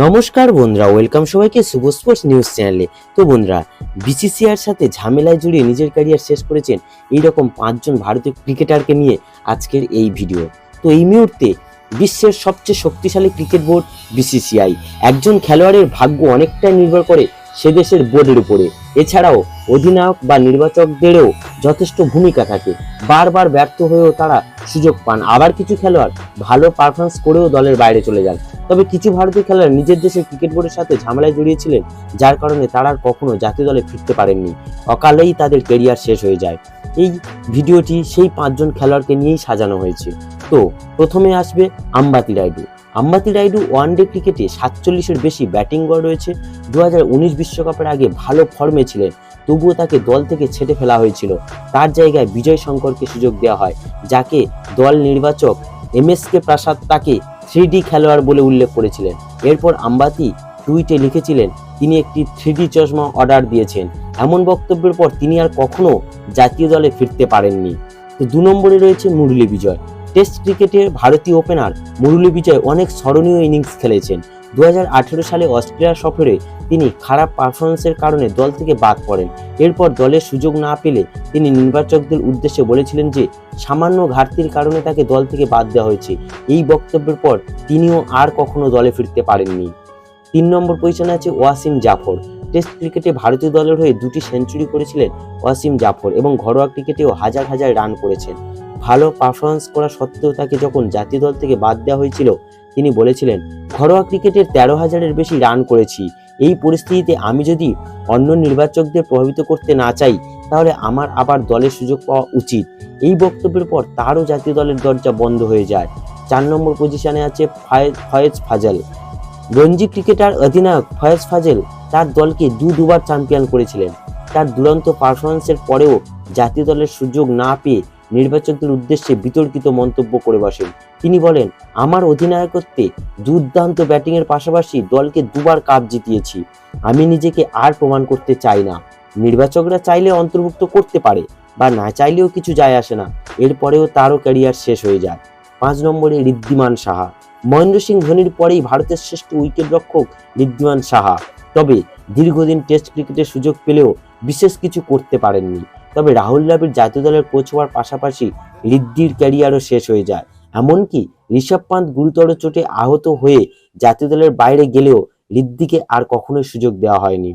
নমস্কার বন্ধুরা ওয়েলকাম সবাইকে শুভ স্পোর্টস নিউজ চ্যানেলে তো বন্ধুরা বিসিসিআর সাথে ঝামেলায় জড়িয়ে নিজের ক্যারিয়ার শেষ করেছেন এইরকম পাঁচজন ভারতীয় ক্রিকেটারকে নিয়ে আজকের এই ভিডিও তো এই মুহূর্তে বিশ্বের সবচেয়ে শক্তিশালী ক্রিকেট বোর্ড বিসিসিআই একজন খেলোয়াড়ের ভাগ্য অনেকটাই নির্ভর করে সে দেশের বোর্ডের উপরে। এছাড়াও অধিনায়ক বা নির্বাচকদেরও যথেষ্ট ভূমিকা থাকে। বারবার ব্যর্থ হয়েও তারা সুযোগ পান। আবার কিছু খেলোয়াড় ভালো পারফরমেন্স করেও দলের বাইরে চলে যান। তবে কিছু ভারতীয় খেলোয়াড় নিজের দেশের ক্রিকেট বোর্ডের সাথে ঝামেলায় জড়িয়েছিলেন, যার কারণে তারা আর কখনো জাতীয় দলে ফিরতে পারেননি। অকালেই তাদের কেরিয়ার শেষ হয়ে যায়। এই ভিডিওটি সেই পাঁচজন খেলোয়াড়কে নিয়েই সাজানো হয়েছে। তো প্রথমে আসবে আম্বাতি রাইডু। আম্বাতি রাইডু ওয়ানডে ক্রিকেটে সাতচল্লিশের বেশি ব্যাটিং গড় রয়েছে। দু বিশ্বকাপের আগে ভালো ফর্মে ছিলেন, তবুও তাকে দল থেকে ছেটে ফেলা হয়েছিল। তার জায়গায় বিজয় শঙ্করকে সুযোগ দেওয়া হয়, যাকে দল নির্বাচক এম এস কে প্রাসাদ তাকে থ্রি খেলোয়াড় বলে উল্লেখ করেছিলেন। এরপর আম্বাতি টুইটে লিখেছিলেন, তিনি একটি থ্রি চশমা অর্ডার দিয়েছেন। এমন বক্তব্যের পর তিনি আর কখনো জাতীয় দলে ফিরতে পারেননি। তো দু নম্বরে রয়েছে মুরলী বিজয়। টেস্ট ক্রিকেটের ভারতীয় ওপেনার মুরলী বিজয় অনেক স্মরণীয় ইনিংস খেলেছেন। দু হাজার আঠেরো সালে অস্ট্রেলিয়া সফরে তিনি খারাপ পারফরমেন্সের কারণে দল থেকে বাদ পড়েন। এরপর দলের সুযোগ না পেলে তিনি নির্বাচকদের উদ্দেশ্যে বলেছিলেন যে, সামান্য ঘাটতির কারণে তাকে দল থেকে বাদ দেওয়া হয়েছে। এই বক্তব্যের পর তিনিও আর কখনো দলে ফিরতে পারেননি। তিন নম্বর পজিশনে আছে ওয়াসিম জাফর। টেস্ট ক্রিকেটে ভারতীয় দলের হয়ে দুটি সেঞ্চুরি করেছিলেন ওয়াসিম জাফর এবং ঘরোয়া ক্রিকেটেও হাজার হাজার রান করেছেন। ভালো পারফরমেন্স করা সত্ত্বেও তাকে যখন জাতীয় দল থেকে বাদ দেওয়া হয়েছিল, তিনি বলেছিলেন, ঘরোয়া ক্রিকেটের তেরো হাজারের বেশি রান করেছি। এই পরিস্থিতিতে আমি যদি অন্য নির্বাচকদের প্রভাবিত করতে না চাই, তাহলে আমার আবার দলের সুযোগ পাওয়া উচিত। এই বক্তব্যের পর তারও জাতীয় দলের দরজা বন্ধ হয়ে যায়। চার নম্বর পজিশনে আছে ফয়েজ ফাজল। রঞ্জি ক্রিকেটার অধিনায়ক ফয়েজ ফাজেল তার দলকে দু, দুবার চ্যাম্পিয়ন করেছিলেন। তার দুরন্ত পারফরমেন্সের পরেও জাতীয় দলের সুযোগ না পেয়ে নির্বাচকদের উদ্দেশ্যে বিতর্কিত মন্তব্য করে বসেন। তিনি বলেন, আমার অধিনায়কত্বে দুর্দান্ত ব্যাটিংয়ের পাশাপাশি দলকে দুবার কাপ জিতিয়েছি। আমি নিজেকে আর প্রমাণ করতে চাই না। নির্বাচকরা চাইলে অন্তর্ভুক্ত করতে পারে বা না চাইলেও কিছু যায় আসে না। এরপরেও তারও ক্যারিয়ার শেষ হয়ে যায়। পাঁচ নম্বরে ঋদ্ধিমান সাহা। মহেন্দ্র সিং ধোনির পরেই ভারতের শ্রেষ্ঠ উইকেট রক্ষক ঋদ্ধিমান সাহা। তবে দীর্ঘদিন টেস্ট ক্রিকেটের সুযোগ পেলেও বিশেষ কিছু করতে পারেননি। তবে রাহুল দ্রাবিড় জাতীয় দলের কোচ হওয়ার পাশাপাশি ঋদ্ধির ক্যারিয়ারও শেষ হয়ে যায়। এমনকি ঋষভ পান্ত গুরুতর চোটে আহত হয়ে জাতীয় দলের বাইরে গেলেও ঋদ্ধিকে আর কখনোই সুযোগ দেওয়া হয়নি।